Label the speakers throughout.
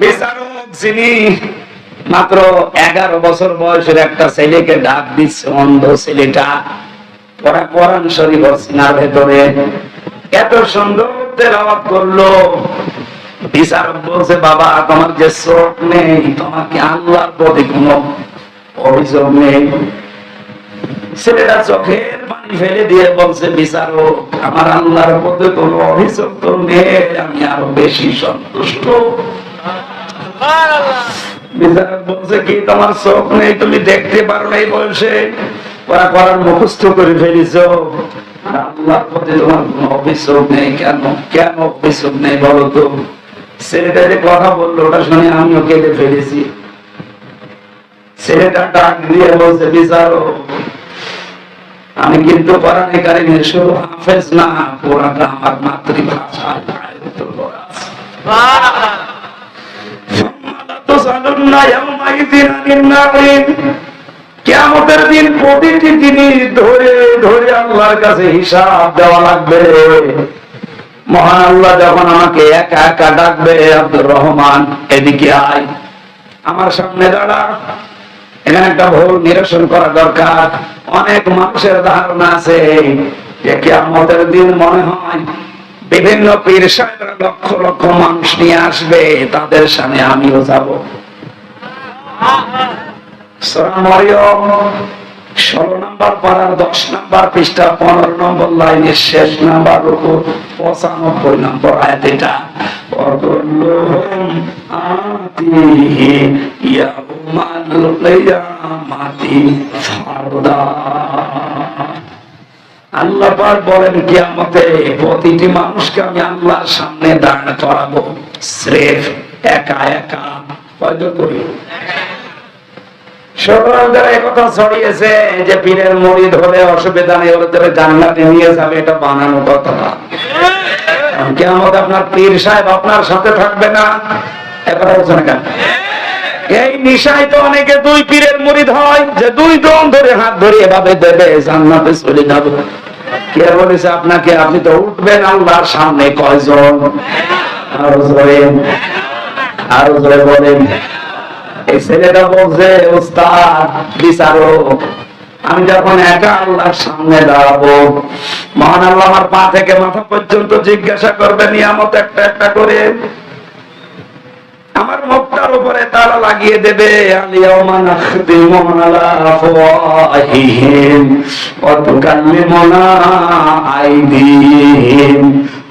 Speaker 1: বিচারক যিনি মাত্র এগারো বছর বয়সের একটা ছেলেকে ডাক দিচ্ছে, অন্ধ ছেলেটা। পড়া কোরআন শরীফ সিনার ভেতরে এত সুন্দর করল। বিচারক বলছে, বাবা, তোমার যে নেই তোমার কি আল্লাহর প্রতি কোনো অভিযোগ নেই। ছেলেটা চোখের পানি ফেলে দিয়ে বলছে, বিচারক, আমার আল্লাহর প্রতি কোনো অভিযোগ তো নেই, আমি আরও বেশি সন্তুষ্ট। বিচারক বলছে কি তোমার চোখ নেই তুমি দেখতে পারো না এই বয়সে ওরা করার মুখস্থ করে ফেলিছ। আল্লাহর প্রতি তোমার কোনো অভিযোগ নেই কেন? কেন অভিযোগ নেই বলো তো? ছেলেটা যে কথা বলল ওটা শুনে আমিও কেটে ফেলেছি। ছেলেটা ডাক দিয়ে বলছে বিচারক আমি কিন্তু কোরআনে কারিমের শুধু হাফেজ না পুরাটা আমার আয়ত্ত কিয়ামতের দিন প্রতিটি জিনিস ধরে ধরে আল্লাহর কাছে হিসাব দেওয়া লাগবে। মহান আল্লাহ যখন আমাকে একা একা ডাকবে, আব্দুর রহমান, এদিকে আয়। আমার সামনে দাঁড়া। এখানে একটা ভুল নিরসন করা দরকার। অনেক মানুষের ধারণা আছে যে কিয়ামতের দিন মনে হয় বিভিন্ন পীর সাহেবরা লক্ষ লক্ষ মানুষ নিয়ে আসবে। তাদের সামনে আমিও যাব। ষোলো নাম্বার পাড়ার দশ নাম্বার পৃষ্ঠা, পনেরো নম্বর লাইনের শেষ নাম্বার পঁচানব্বই নম্বর আয়াত এটা। আল্লাহ বলেন কি আমাকে প্রতিটি মানুষকে আমি আল্লাহর সামনে দাঁড় করাবো। স্রেফ একা একা। কয়জন করি আপনার সাথে থাকবে না। এই নিশায় তো অনেকে দুই পীরের হয়, যে দুই দম ধরে হাত ধরে এভাবে দেবে, জান্নাতে চলে কে বলেছে আপনাকে? আপনি তো উঠবেন আল্লাহর সামনে কয়জন? আরও জোরে আরও জোরে বলেন। এই ছেলেটা বলছে উস্তাদ বিচারক, আমি যখন একা আল্লাহর সামনে দাঁড়াবো, মহান আল্লাহ আমার পা থেকে মাথা পর্যন্ত জিজ্ঞাসা করবে, নিয়ামত একটা একটা করে। আমার মুখটার উপরে তালা লাগিয়ে দেবে আলিয়াউমা আইদিহিম।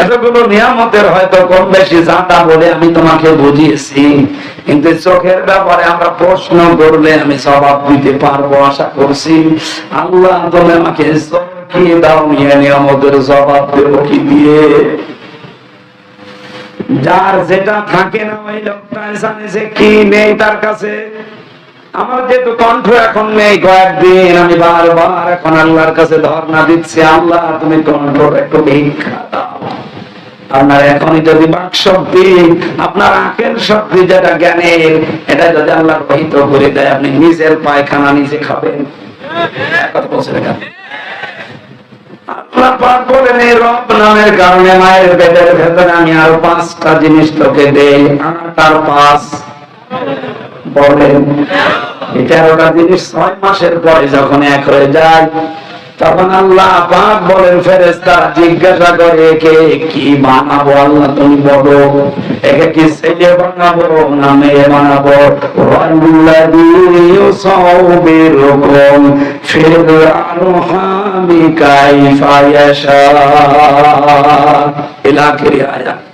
Speaker 1: এতগুলো নিয়ামতের হয়তো কম বেশি জানা বলে আমি তোমাকে বুঝিয়েছি। কিন্তু চোখের ব্যাপারে আমরা প্রশ্ন করলে আমি জবাব দিতে পারব, আশা করছি। আল্লাহ তুমি আমাকে নিয়ামতের কি দিয়ে? যার যেটা থাকে না, ওই লোকটা যে কি নেই তার কাছে। আমার যেহেতু কণ্ঠ এখন নেই, কয়েকদিন আমি বারবার এখন আল্লাহর কাছে ধর্ণা দিচ্ছি। আল্লাহ, তুমি কণ্ঠ একটু ভিক্ষা দাও। আপনার এখনই যদি বাক শক্তি, আপনার আখের শক্তি যেটা জ্ঞানের, এটা যদি আল্লাহ রহিত করে দেয়, আপনি নিজের পায়খানা নিজে খাবেন। কথা জিনিস ছয় মাসের পরে যখন এক হয়ে যায় তখন আল্লাহ পাক বলেন ফেরেস্তা জিজ্ঞাসা করে, একে কি বানাবো আল্লাহ তুমি বলো। একে কি ছেলে বানাবো না মেয়ে বানাবো? আখিরি আয়াত।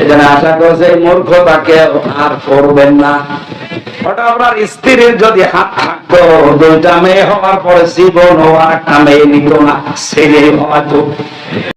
Speaker 1: এজন্য আশা করছে মূর্খতাকে আর করবেন না। ওটা আপনার স্ত্রীর যদি হাত থাকতো দুইটা মেয়ে হওয়ার পরে জীবন হওয়ার একটা মেয়ে নিত না, ছেলে হওয়া